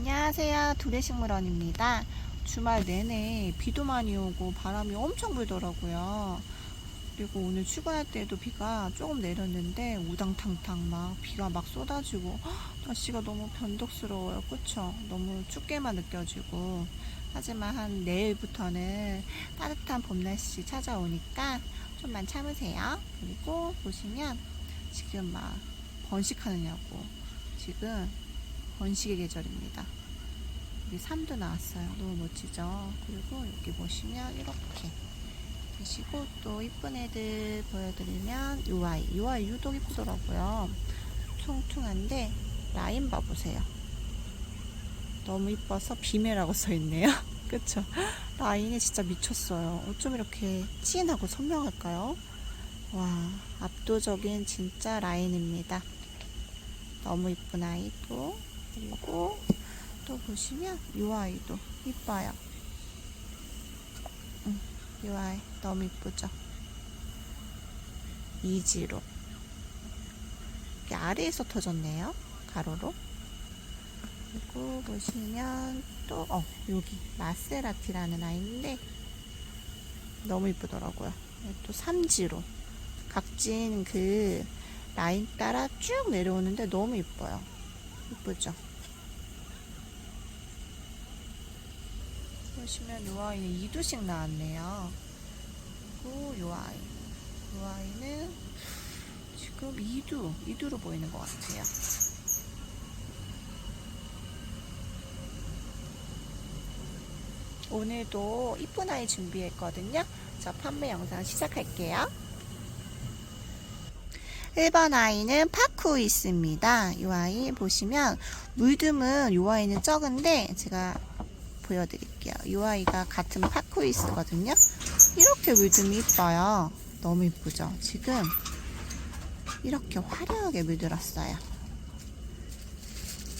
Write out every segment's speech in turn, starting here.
안녕하세요. 두레식물원입니다. 주말 내내 비도 많이 오고 바람이 엄청 불더라고요. 그리고 오늘 출근할 때도 비가 조금 내렸는데 우당탕탕 막 비가 막 쏟아지고 헉, 날씨가 너무 변덕스러워요. 그쵸? 너무 춥게만 느껴지고 하지만 한 내일부터는 따뜻한 봄 날씨 찾아오니까 좀만 참으세요. 그리고 보시면 지금 막 번식하느냐고 지금 번식의 계절입니다. 여기 삼도 나왔어요. 너무 멋지죠? 그리고 여기 보시면 이렇게 계시고 또 이쁜 애들 보여드리면 요 아이. 요 아이 유독 이쁘더라고요. 퉁퉁한데 라인 봐보세요. 너무 이뻐서 비매라고 써있네요. 그쵸? 라인이 진짜 미쳤어요. 어쩜 이렇게 진하고 선명할까요? 와, 압도적인 진짜 라인입니다. 너무 이쁜 아이고 그리고 또 보시면 이 아이도 이뻐요. 음, 이 아이 너무 이쁘죠? 이지로 아래에서 터졌네요. 가로로. 그리고 보시면 또 어, 여기 마세라티라는 아이인데 너무 이쁘더라고요. 또 삼지로 각진 그 라인 따라 쭉 내려오는데 너무 이뻐요. 이쁘죠? 보시면 이 아이는 2두씩 나왔네요. 그리고 이 아이. 이 아이는 지금 2두, 2두로 보이는 것 같아요. 오늘도 이쁜 아이 준비했거든요. 자, 판매 영상 시작할게요. 1번 아이는 파쿠이스입니다. 이 아이 보시면 물듬은 이 아이는 적은데 제가 보여드릴게요. 이 아이가 같은 파쿠이스거든요. 이렇게 물듬이 이뻐요. 너무 이쁘죠? 지금 이렇게 화려하게 물들었어요.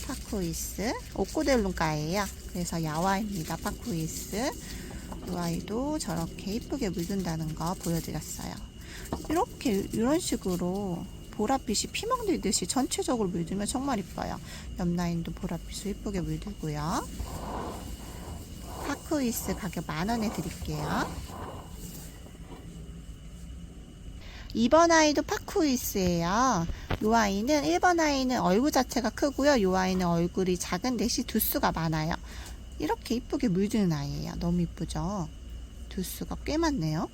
파쿠이스 오코델룬가예요. 그래서 야화입니다. 파쿠이스 이 아이도 저렇게 이쁘게 물든다는 거 보여드렸어요. 이렇게 이런 식으로 보랏빛이 피멍들듯이 전체적으로 물들면 정말 이뻐요. 옆 라인도 보랏빛으로 이쁘게 물들고요. 파쿠이스 가격 만원에 드릴게요. 2번 아이도 파쿠이스예요. 이 아이는 1번 아이는 얼굴 자체가 크고요. 이 아이는 얼굴이 작은 대신 두수가 많아요. 이렇게 이쁘게 물드는 아이예요. 너무 이쁘죠? 두수가 꽤 많네요.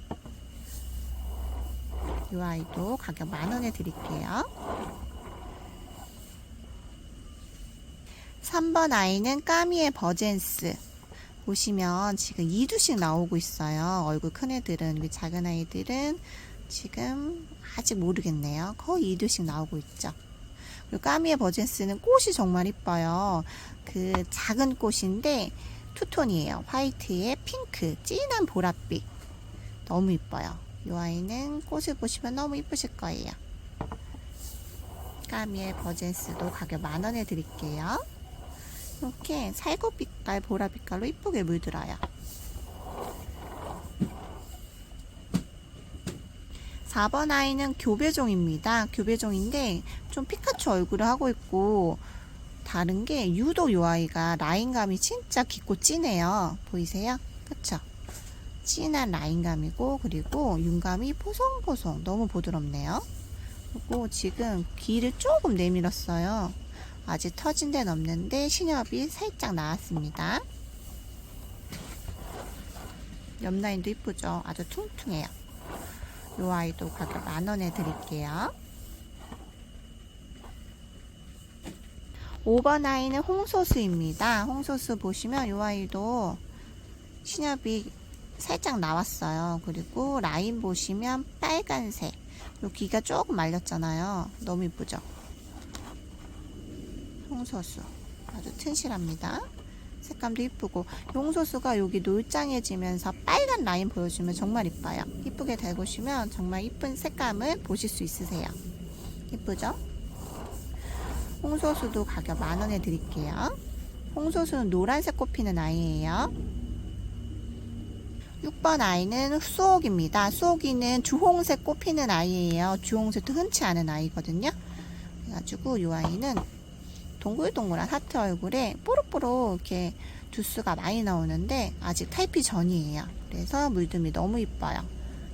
이 아이도 가격 만 원에 드릴게요. 3번 아이는 까미의 버젠스. 보시면 지금 2두씩 나오고 있어요. 얼굴 큰 애들은, 우리 작은 아이들은 지금 아직 모르겠네요. 거의 2두씩 나오고 있죠. 그리고 까미의 버젠스는 꽃이 정말 이뻐요. 그 작은 꽃인데 투톤이에요. 화이트에 핑크, 진한 보랏빛. 너무 이뻐요. 이 아이는 꽃을 보시면 너무 이쁘실 거예요. 까미의 버젠스도 가격 만원에 드릴게요. 이렇게 살구빛깔, 보라빛깔로 이쁘게 물들어요. 4번 아이는 교배종입니다. 교배종인데 좀 피카츄 얼굴을 하고 있고 다른 게 유독 이 아이가 라인감이 진짜 깊고 진해요. 보이세요? 그쵸? 진한 라인감이고 그리고 윤감이 포송포송 너무 부드럽네요. 그리고 지금 귀를 조금 내밀었어요. 아직 터진 데는 없는데 신엽이 살짝 나왔습니다. 옆 라인도 이쁘죠? 아주 퉁퉁해요. 이 아이도 가격 만원에 드릴게요. 5번 아이는 홍소수입니다. 홍소수 보시면 이 아이도 신엽이 살짝 나왔어요. 그리고 라인 보시면 빨간색. 요 귀가 조금 말렸잖아요. 너무 이쁘죠? 홍소수. 아주 튼실합니다. 색감도 이쁘고 용소수가 여기 놀짱해지면서 빨간 라인 보여주면 정말 이뻐요. 이쁘게 달구시면 정말 이쁜 색감을 보실 수 있으세요. 이쁘죠? 홍소수도 가격 만원에 드릴게요. 홍소수는 노란색 꽃 피는 아이예요. 6번 아이는 수옥입니다. 수옥이는 주홍색 꽃 피는 아이예요. 주홍색도 흔치 않은 아이거든요. 그래가지고 이 아이는 동글동글한 하트 얼굴에 뽀록뽀록 이렇게 두수가 많이 나오는데 아직 타입이 전이에요. 그래서 물듬이 너무 이뻐요.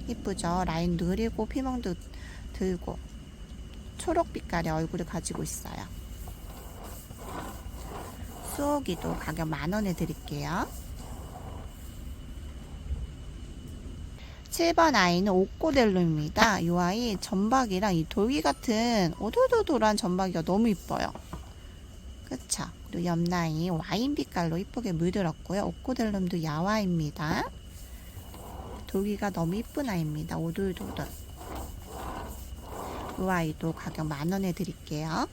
이쁘죠? 라인도 그리고 피멍도 들고 초록 빛깔의 얼굴을 가지고 있어요. 수호기도 가격 만 원에 드릴게요. 7번 아이는 옥고델로입니다. 이 아이 점박이랑 이 돌기 같은 오돌도돌한 점박이가 너무 이뻐요. 그쵸? 그리고 옆라인 와인 빛깔로 이쁘게 물들었고요. 옥고델룸도 야화입니다. 돌기가 너무 이쁜 아이입니다. 오돌도돌. 이 아이도 가격 만 원에 드릴게요.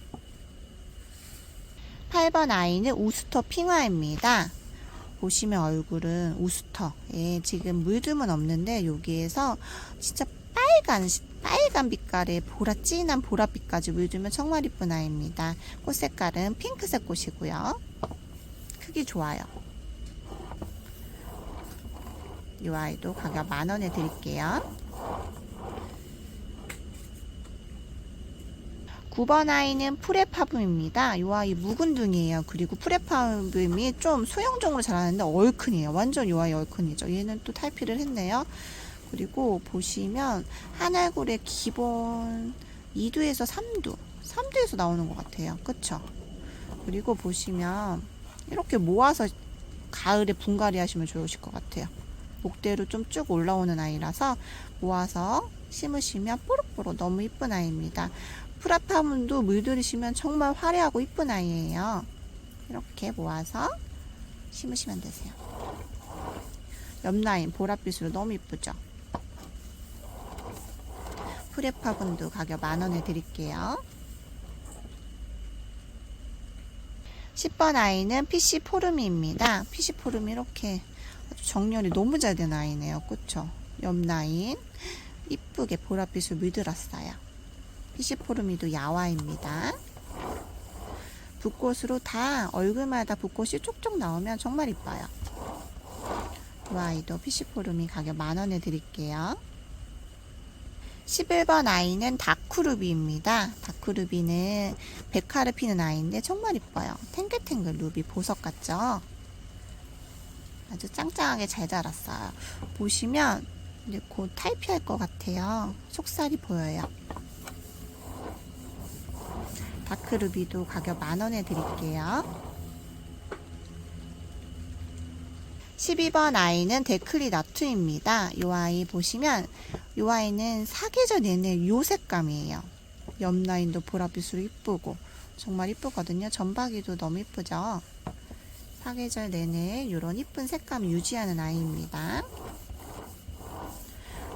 8번 아이는 우스터 핑화입니다. 보시면 얼굴은 우스터. 예, 지금 물듬은 없는데 여기에서 진짜 빨간 빨간 빛깔의 보라 진한 보랏빛까지 물들면 정말 이쁜 아이입니다. 꽃 색깔은 핑크색 꽃이고요. 크기 좋아요. 이 아이도 가격 만 원에 드릴게요. 9번 아이는 프레파붐입니다. 이 아이 묵은둥이에요. 그리고 프레파붐이 좀 소형종으로 자라는데 얼큰이에요. 완전 이 아이 얼큰이죠. 얘는 또 탈피를 했네요. 그리고 보시면 한 얼굴에 기본 2두에서 3두, 3두에서 나오는 것 같아요. 그쵸? 그리고 보시면 이렇게 모아서 가을에 분갈이 하시면 좋으실 것 같아요. 목대로 좀 쭉 올라오는 아이라서 모아서 심으시면 뽀록뽀록 너무 이쁜 아이입니다. 프라파문도 물들이시면 정말 화려하고 이쁜 아이예요. 이렇게 모아서 심으시면 되세요. 옆라인 보랏빛으로 너무 이쁘죠? 프레파분도 가격 만원에 드릴게요. 10번 아이는 PC 포르미입니다. PC 포르미 이렇게 정렬이 너무 잘 된 아이네요. 그쵸? 옆라인 이쁘게 보랏빛을 물들었어요. PC 포르미도 야화입니다. 붓꽃으로 다 얼굴마다 붓꽃이 쪽쪽 나오면 정말 이뻐요. 이 아이도 PC 포르미 가격 만원에 드릴게요. 11번 아이는 다크루비입니다. 다크루비는 백화를 피는 아이인데 정말 이뻐요. 탱글탱글 루비 보석 같죠? 아주 짱짱하게 잘 자랐어요. 보시면 이제 곧 탈피할 것 같아요. 속살이 보여요. 다크루비도 가격 만원에 드릴게요. 12번 아이는 데클리 나투입니다. 이 아이 보시면 이 아이는 사계절 내내 요 색감이에요. 옆 라인도 보랏빛으로 이쁘고 정말 이쁘거든요. 점박이도 너무 이쁘죠. 사계절 내내 이런 이쁜 색감 유지하는 아이입니다.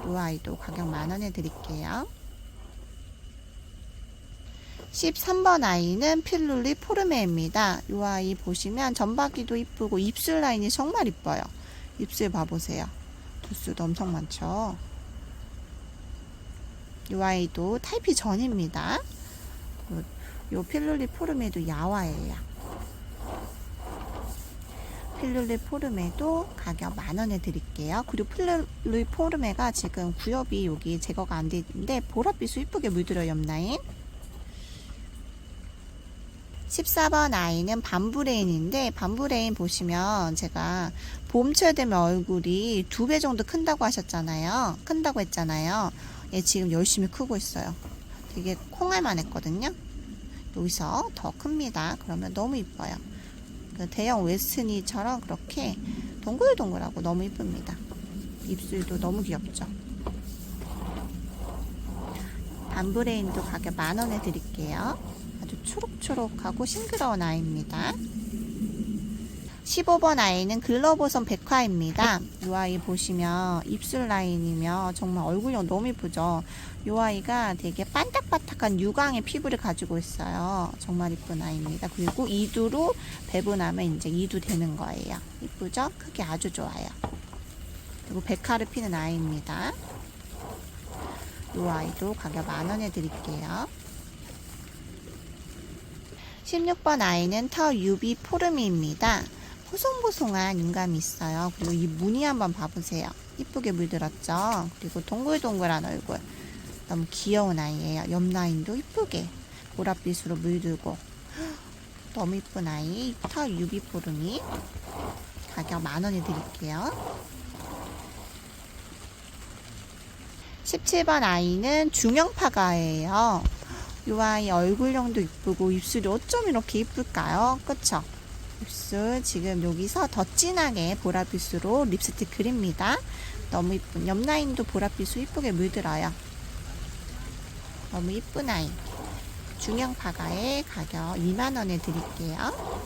이 아이도 가격 만원에 드릴게요. 13번 아이는 필룰리 포르메입니다. 이 아이 보시면 점박이도 이쁘고 입술 라인이 정말 이뻐요. 입술 봐보세요. 두수도 엄청 많죠. 이 아이도 타입이 전입니다. 이 필룰리 포르메도 야화예요. 필룰리 포르메도 가격 만 원에 드릴게요. 그리고 필룰리 포르메가 지금 구엽이 여기 제거가 안돼 있는데 보랏빛으로 이쁘게 물들어 옆라인. 14번 아이는 밤브레인인데 밤브레인 보시면 제가 봄철 되면 얼굴이 두 배 정도 큰다고 하셨잖아요. 큰다고 했잖아요. 얘 지금 열심히 크고 있어요. 되게 콩알만 했거든요. 여기서 더 큽니다. 그러면 너무 이뻐요. 그 대형 웨스트니처럼 그렇게 동글동글하고 너무 이쁩니다. 입술도 너무 귀엽죠. 밤브레인도 가격 만원에 드릴게요. 아주 초록초록하고 싱그러운 아이입니다. 15번 아이는 글러버선 백화입니다. 이 아이 보시면 입술 라인이며 정말 얼굴형 너무 이쁘죠. 이 아이가 되게 반딱반딱한 유광의 피부를 가지고 있어요. 정말 이쁜 아이입니다. 그리고 이두로 배분하면 이제 이두 되는 거예요. 이쁘죠? 크기 아주 좋아요. 그리고 백화를 피는 아이입니다. 이 아이도 가격 만원에 드릴게요. 16번 아이는 터 유비 포르미입니다. 보송보송한 윤감이 있어요. 그리고 이 무늬 한번 봐보세요. 이쁘게 물들었죠? 그리고 동글동글한 얼굴. 너무 귀여운 아이예요. 옆 라인도 이쁘게 보랏빛으로 물들고 너무 이쁜 아이 터 유비 포르미 가격 만 원에 드릴게요 17번 아이는 중형파가예요 이 아이 얼굴형도 이쁘고 입술이 어쩜 이렇게 이쁠까요 그쵸 입술 지금 여기서 더 진하게 보랏빛으로 립스틱 그립니다 너무 이쁜 옆라인도 보랏빛으로 이쁘게 물들어요 너무 이쁜 아이 중형 파가의 가격 2만원에 드릴게요.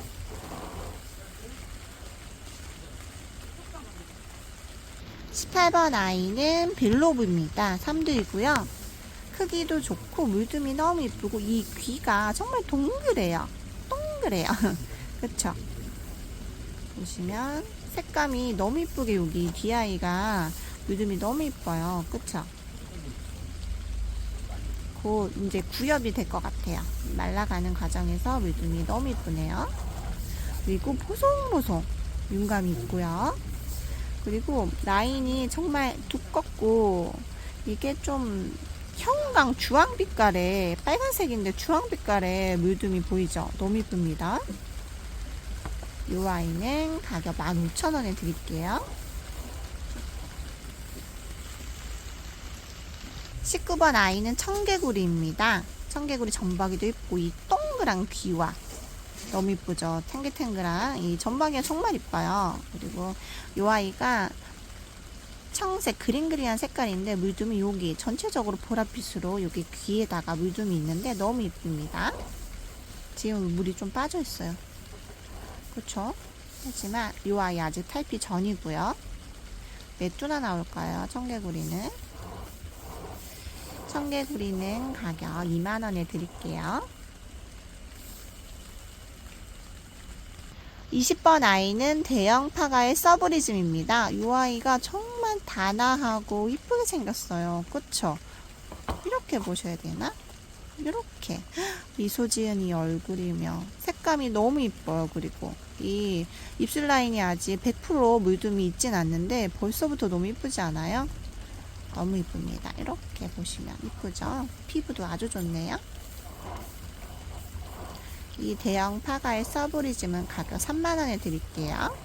십팔 번 아이는 빌로브입니다. 3두이고요. 크기도 좋고 물듬이 너무 이쁘고 이 귀가 정말 동그래요. 동그래요. 그쵸? 보시면 색감이 너무 이쁘게 여기 귀아이가 물듬이 너무 이뻐요. 그쵸? 곧 이제 구엽이 될 것 같아요. 말라가는 과정에서 물듬이 너무 이쁘네요. 그리고 보송보송 윤감이 있고요. 그리고 라인이 정말 두껍고 이게 좀 형광 주황 빛깔의 빨간색인데 주황 빛깔의 물듬이 보이죠? 너무 이쁩니다. 이 아이는 가격 15,000원에 드릴게요. 19번 아이는 청개구리입니다. 청개구리 점박이도 있고 이 동그란 귀와 너무 이쁘죠. 탱글탱글한 이 점박이가 정말 이뻐요. 그리고 이 아이가 청색 그린그린한 색깔인데 물둠이 여기 전체적으로 보랏빛으로 여기 귀에다가 물둠이 있는데 너무 이쁩니다. 지금 물이 좀 빠져 있어요. 그렇죠? 하지만 이 아이 아직 탈피 전이고요. 몇 두나 나올까요? 청개구리는 청개구리는 가격 2만원에 드릴게요. 20번 아이는 대형 파가의 서브리즘입니다. 이 아이가 정말 단아하고 이쁘게 생겼어요. 그쵸? 이렇게 보셔야 되나? 이렇게 미소 지은 이 얼굴이며 색감이 너무 이뻐요. 그리고 이 입술 라인이 아직 100% 물둠이 있진 않는데 벌써부터 너무 이쁘지 않아요? 너무 이쁩니다. 이렇게 보시면 이쁘죠? 피부도 아주 좋네요. 이 대형 파가의 서브리즘은 가격 3만원에 드릴게요.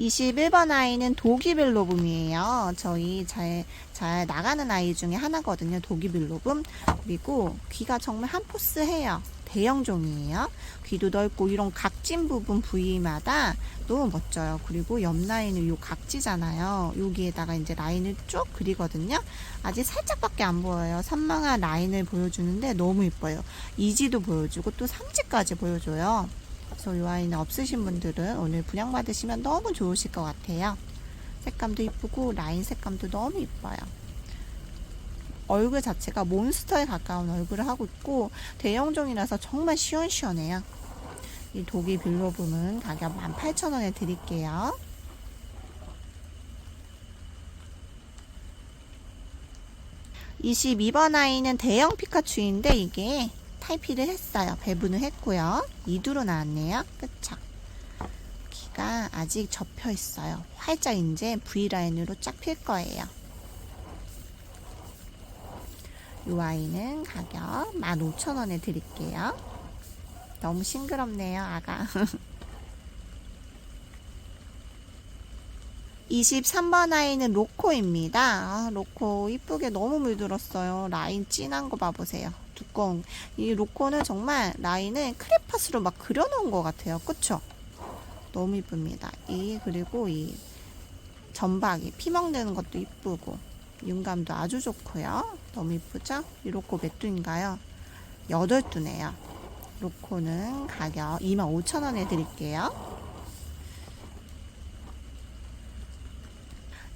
(21번) 아이는 도기빌로붐이에요. 저희 잘, 잘 나가는 아이 중에 하나거든요. 도기빌로붐. 그리고 귀가 정말 한 포스 해요. 대형 종이에요. 귀도 넓고 이런 각진 부분 부위마다 너무 멋져요. 그리고 옆 라인은 요 각지잖아요. 여기에다가 이제 라인을 쭉 그리거든요. 아직 살짝밖에 안 보여요. 산망한 라인을 보여주는데 너무 예뻐요. 이지도 보여주고 또 삼지까지 보여줘요. 그래서 이 아이는 없으신 분들은 오늘 분양받으시면 너무 좋으실 것 같아요. 색감도 이쁘고 라인 색감도 너무 이뻐요. 얼굴 자체가 몬스터에 가까운 얼굴을 하고 있고 대형종이라서 정말 시원시원해요. 이 독일 빌로붐은 가격 18,000원에 드릴게요. (22번) 아이는 대형 피카츄인데 이게 탈피를 했어요 배분을 했고요 이두로 나왔네요 그쵸 귀가 아직 접혀 있어요 활짝 이제 V라인으로 쫙 필 거예요 이 아이는 가격 15,000원에 드릴게요. 너무 싱그럽네요, 아가. 23번 아이는 로코입니다. 아, 로코 이쁘게 너무 물들었어요. 라인 진한 거 봐보세요. 두꺼운. 이 로코는 정말 라인을 크레파스로 막 그려놓은 것 같아요. 그쵸? 너무 이쁩니다. 이, 그리고 이 점박이 피 먹는 것도 이쁘고. 윤감도 아주 좋고요. 너무 이쁘죠? 이 로코 몇 두인가요? 8두네요. 로코는 가격 25,000원에 드릴게요.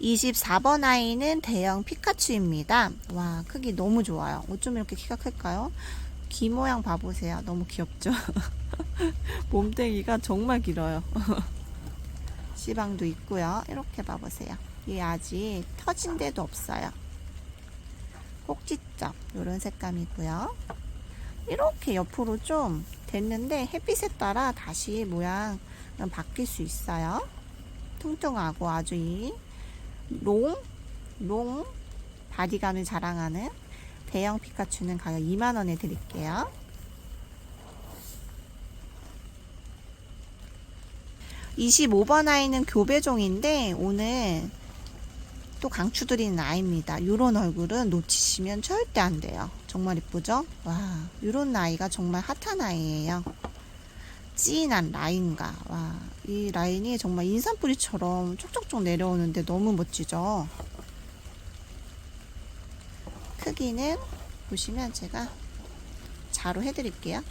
24번 아이는 대형 피카츄입니다. 와, 크기 너무 좋아요. 어쩜 이렇게 키가 클까요? 귀 모양 봐보세요. 너무 귀엽죠? 몸뚱이가 정말 길어요. 시방도 있고요. 이렇게 봐보세요. 얘 아직 터진 데도 없어요. 꼭지점 이런 색감이고요. 이렇게 옆으로 좀 됐는데 햇빛에 따라 다시 모양 바뀔 수 있어요. 퉁퉁하고 아주 이 롱, 롱 바디감을 자랑하는 대형 피카츄는 가격 2만원에 드릴게요. (25번) 아이는 교배종인데 오늘 또 강추 드리는 아이입니다. 이런 얼굴은 놓치시면 절대 안 돼요. 정말 이쁘죠? 와, 이런 아이가 정말 핫한 아이예요. 진한 라인과 와, 이 라인이 정말 인삼뿌리처럼 쪽쪽쪽 내려오는데 너무 멋지죠? 크기는 보시면 제가 자로 해드릴게요.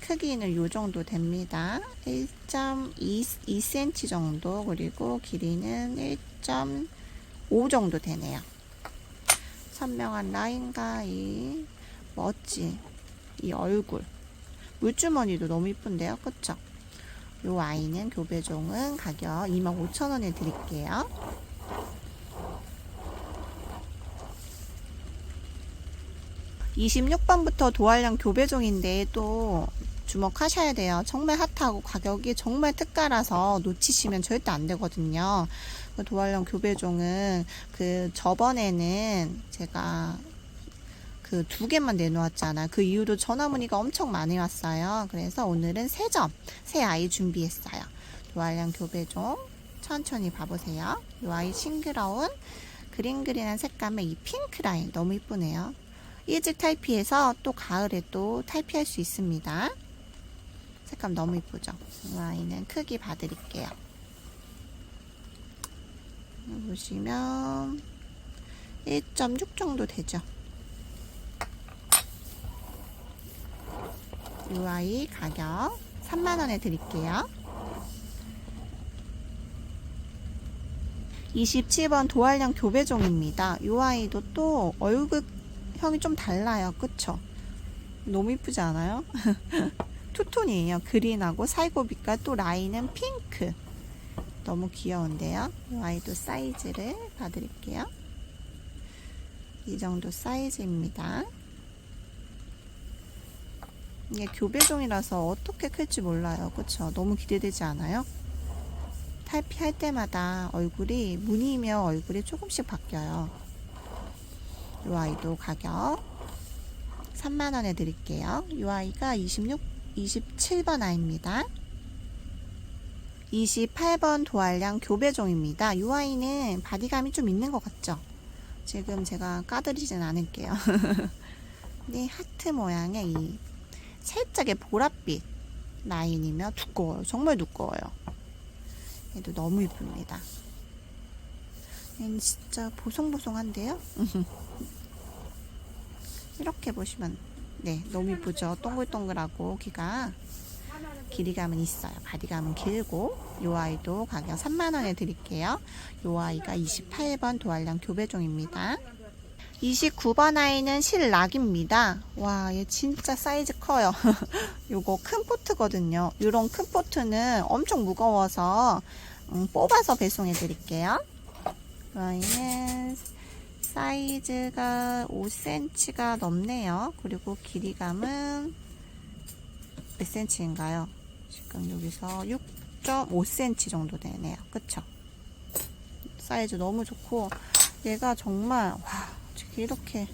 크기는 요 정도 됩니다. 1.2cm 정도 그리고 길이는 1.5 정도 되네요. 선명한 라인과 이 멋진 이 얼굴 물주머니도 너무 이쁜데요. 그쵸? 요 아이는 교배종은 가격 25,000원에 드릴게요. (26번부터) 도알령 교배종인데 또 주목하셔야 돼요. 정말 핫하고 가격이 정말 특가라서 놓치시면 절대 안 되거든요. 그 도알령 교배종은 그 저번에는 제가 그 두 개만 내놓았잖아. 그 이후로 전화 문의가 엄청 많이 왔어요. 그래서 오늘은 세 점, 세 아이 준비했어요. 도알령 교배종 천천히 봐보세요. 이 아이 싱그러운 그린그린한 색감의 이 핑크 라인 너무 이쁘네요. 일찍 탈피해서 또 가을에 또 탈피할 수 있습니다. 색감 너무 이쁘죠? 이 아이는 크기 봐드릴게요. 보시면 1.6 정도 되죠? 이 아이 가격 3만원에 드릴게요. 27번 도알령 교배종입니다. 이 아이도 또 얼굴형이 좀 달라요. 그쵸? 너무 이쁘지 않아요? 투톤이에요. 그린하고 살고빛과 또 라인은 핑크. 너무 귀여운데요. 이 아이도 사이즈를 봐드릴게요. 이 정도 사이즈입니다. 이게 교배종이라서 어떻게 클지 몰라요. 그쵸? 너무 기대되지 않아요? 탈피할 때마다 얼굴이 무늬며 얼굴이 조금씩 바뀌어요. 이 아이도 가격 3만원에 드릴게요. 이 아이가 26, 27번 아이입니다. 28번 도알량 교배종입니다. 이 아이는 바디감이 좀 있는 것 같죠? 지금 제가 까드리진 않을게요. 근데 하트 모양의 이 살짝의 보랏빛 라인이며 두꺼워요. 정말 두꺼워요. 얘도 너무 이쁩니다. 얘는 진짜 보송보송한데요? 이렇게 보시면 네 너무 이쁘죠? 동글동글하고 귀가 길이감은 있어요. 바디감은 길고 요 아이도 가격 3만원에 드릴게요. 요 아이가 28번 도알량 교배종입니다. 29번 아이는 실락입니다. 와, 얘 진짜 사이즈 커요. 요거 큰 포트거든요. 요런 큰 포트는 엄청 무거워서 음, 뽑아서 배송해 드릴게요. 아이는 사이즈가 5cm가 넘네요. 그리고 길이감은 몇 cm인가요? 지금 여기서 6.5cm 정도 되네요. 그쵸? 사이즈 너무 좋고 얘가 정말 와 이렇게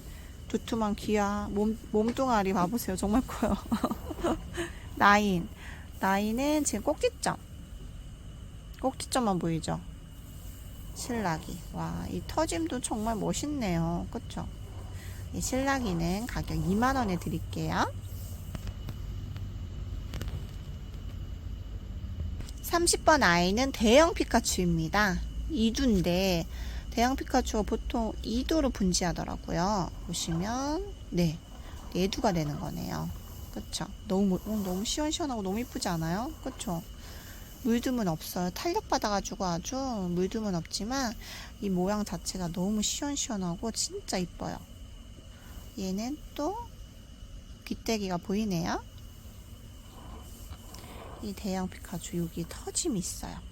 두툼한 귀야 몸, 몸뚱아리 봐보세요. 정말 커요. 라인. 라인은 지금 꼭지점. 꼭지점만 보이죠? 실라기. 와 이 터짐도 정말 멋있네요. 그쵸? 이 실라기는 가격 2만원에 드릴게요. 30번 아이는 대형 피카츄입니다. 2두인데 대형 피카츄가 보통 2두로 분지하더라고요. 보시면 네 4두가 되는 거네요. 그쵸? 너무 어, 너무 시원시원하고 너무 이쁘지 않아요? 그쵸? 물듬은 없어요. 탄력 받아가지고 아주 물듬은 없지만 이 모양 자체가 너무 시원시원하고 진짜 이뻐요. 얘는 또 귀때기가 보이네요. 이 대형 피카츄 여기 터짐이 있어요.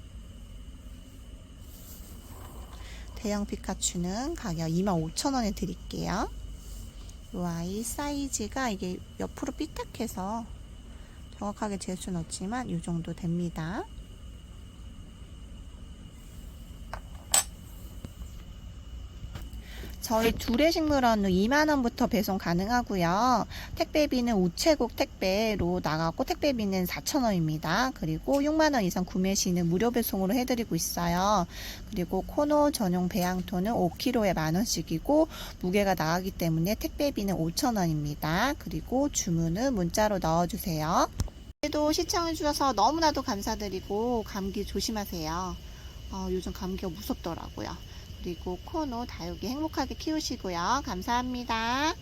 대형 피카츄는 가격 25,000원에 드릴게요. 이 아이 사이즈가 이게 옆으로 삐딱해서 정확하게 잴 수는 없지만 이 정도 됩니다. 저희 둘의 식물원은 2만원부터 배송 가능하고요. 택배비는 우체국 택배로 나가고 택배비는 4,000원입니다. 그리고 6만원 이상 구매 시는 무료 배송으로 해드리고 있어요. 그리고 코노 전용 배양토는 5kg에 만원씩이고 무게가 나가기 때문에 택배비는 5,000원입니다. 그리고 주문은 문자로 넣어주세요. 오늘도 시청해주셔서 너무나도 감사드리고 감기 조심하세요. 어, 요즘 감기가 무섭더라고요. 그리고 코노 다육이 행복하게 키우시고요. 감사합니다.